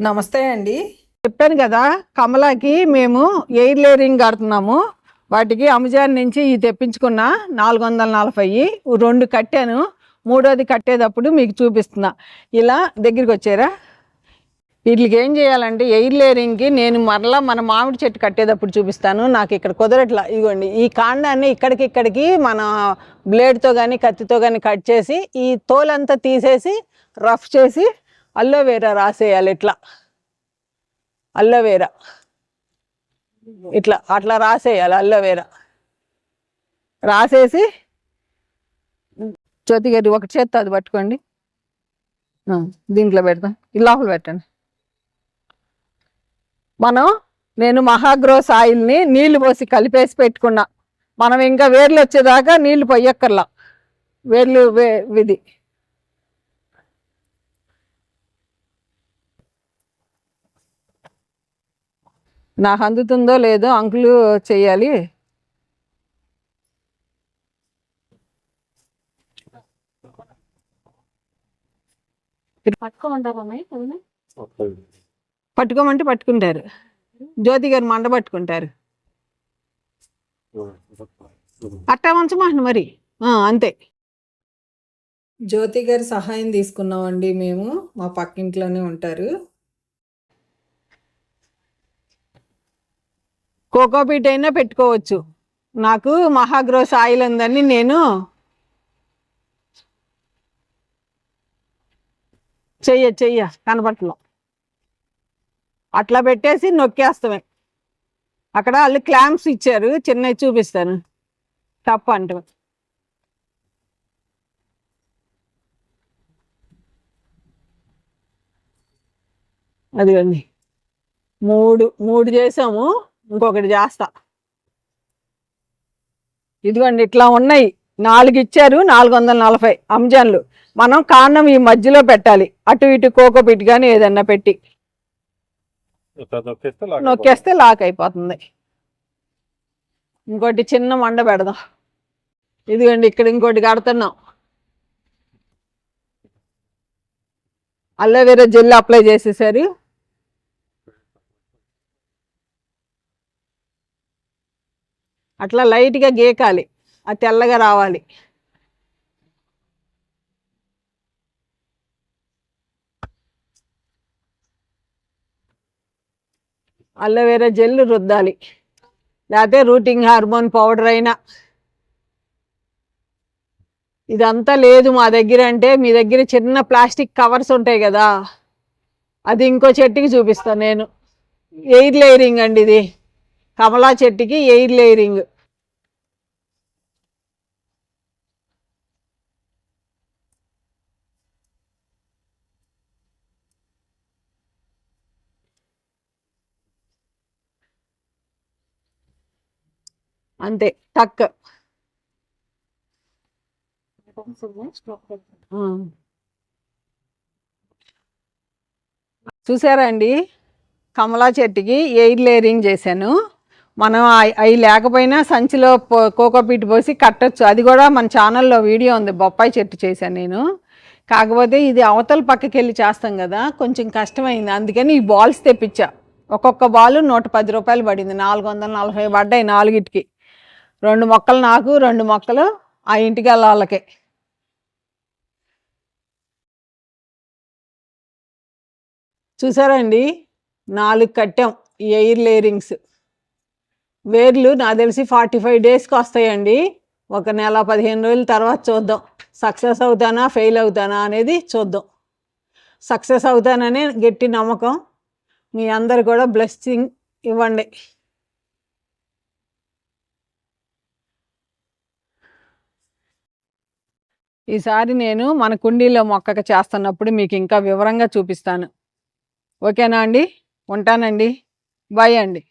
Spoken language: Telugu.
నమస్తే అండి. చెప్పాను కదా కమలాకి మేము ఎయిర్ లేరింగ్ కడుతున్నాము. వాటికి అమెజాన్ నుంచి ఇది తెప్పించుకున్న నాలుగు వందల నలభై రెండు కట్టాను. మూడోది కట్టేటప్పుడు మీకు చూపిస్తున్నా. ఇలా దగ్గరికి వచ్చారా? వీటికి ఏం చేయాలంటే ఎయిర్ లేరింగ్కి నేను మరలా మన మామిడి చెట్టు కట్టేటప్పుడు చూపిస్తాను. నాకు ఇక్కడ కుదరట్లా. ఇదిగోండి ఈ కాండాన్ని ఇక్కడికి ఇక్కడికి మన బ్లేడ్తో కానీ కత్తితో కానీ కట్ చేసి ఈ తోలంతా తీసేసి రఫ్ చేసి అల్లోవేరా రాసేయాలి ఇట్లా. అల్లోవేరా ఇట్లా అట్లా రాసేయాలి అల్లోవేరా రాసేసి జ్యోతి గారి ఒక చేత్తో అది పట్టుకోండి. దీంట్లో పెడతాం. ఈ లోపల పెట్టండి. మనం నేను మహాగ్రోస్ ఆయిల్ని నీళ్ళు పోసి కలిపేసి పెట్టుకున్నా. మనం ఇంకా వేర్లు వచ్చేదాకా నీళ్ళు పొయ్యక్కర్లా వేర్లు వే ఇది నాకు అందుతుందో లేదో అంకులు చెయ్యాలి పట్టుకోమంటే పట్టుకుంటారు. జ్యోతి గారు మండ పట్టుకుంటారు. అట్టా మంచమాట మరి. ఆ, అంతే. జ్యోతి గారి సహాయం తీసుకున్నామండి మేము. మా పక్కింట్లోనే ఉంటారు. కోకోపీట్ అయినా పెట్టుకోవచ్చు. నాకు మహాగ్రోస్ ఆయిల్ ఉందని నేను చెయ్య చెయ్య కనపట్లో అట్లా పెట్టేసి నొక్కేస్తామే. అక్కడ వాళ్ళు క్లాంప్స్ ఇచ్చారు చిన్నవి చూపిస్తాను. తప్ప అంటే అదిగోండి. మూడు మూడు చేసాము. ఇంకొకటి చేస్తా. ఇదిగోండి ఇట్లా ఉన్నాయి. నాలుగు ఇచ్చారు నాలుగు వందల నలభై అంజన్లు. మనం కాండం ఈ మధ్యలో పెట్టాలి. అటు ఇటు కోకోపిట్ కానీ ఏదన్నా పెట్టి. నొక్కేస్తే లాక్ అయిపోతుంది. ఇంకోటి చిన్న మండ పెడదాం. ఇదిగోండి ఇక్కడ ఇంకోటి కడుతున్నాం. అల్లోవేరా జెల్ అప్లై చేసేసారు. అట్లా లైట్గా గీకాలి. అది తెల్లగా రావాలి. అల్లవేరా జెల్ రుద్దాలి. లేకపోతే రూటింగ్ హార్మోన్ పౌడర్ అయినా. ఇదంతా లేదు మా దగ్గర అంటే మీ దగ్గర చిన్న ప్లాస్టిక్ కవర్స్ ఉంటాయి కదా. అది ఇంకో చెట్టుకి చూపిస్తాను నేను. ఎయిర్ లేయరింగ్ అండి ఇది. కమలా చెట్టుకి ఎయిర్ లేయరింగ్. అంతే టక్. చూసారా అండి? కమలా చెట్టుకి ఎయిర్ లేయరింగ్ చేశాను. మనం అవి లేకపోయినా సంచిలో పో- కోకోపీట్ పోసి కట్టొచ్చు. అది కూడా మన ఛానల్లో వీడియో ఉంది బొప్పాయి చెట్టు చేశాను నేను. కాకపోతే ఇది అవతల పక్కకి వెళ్ళి చేస్తాం కదా కొంచెం కష్టమైంది. అందుకని ఈ బాల్స్ తెప్పించా. ఒక్కొక్క బాల్ నూట పది రూపాయలు పడింది నాలుగు వందల నలభై పడ్డాయి నాలుగిటికి. రెండు మొక్కలు నాకు రెండు మొక్కలు ఆ ఇంటికి వాళ్ళకే. చూసారా అండి నాలుగు కట్టాం ఈ ఎయిర్ లేరింగ్స్ వేర్లు నాకు తెలిసి ఫార్టీ ఫైవ్ డేస్కి వస్తాయండి. ఒక నెల పదిహేను రోజుల తర్వాత చూద్దాం. సక్సెస్ అవుతానా ఫెయిల్ అవుతానా అనేది చూద్దాం. సక్సెస్ అవుతాననే గట్టి నమ్మకం. మీ అందరు కూడా బ్లెస్సింగ్ ఇవ్వండి. ఈసారి నేను మన కుండీలో మొక్కకు చేస్తున్నప్పుడు మీకు ఇంకా వివరంగా చూపిస్తాను. ఓకేనా అండి? ఉంటానండి. బాయ్ అండి.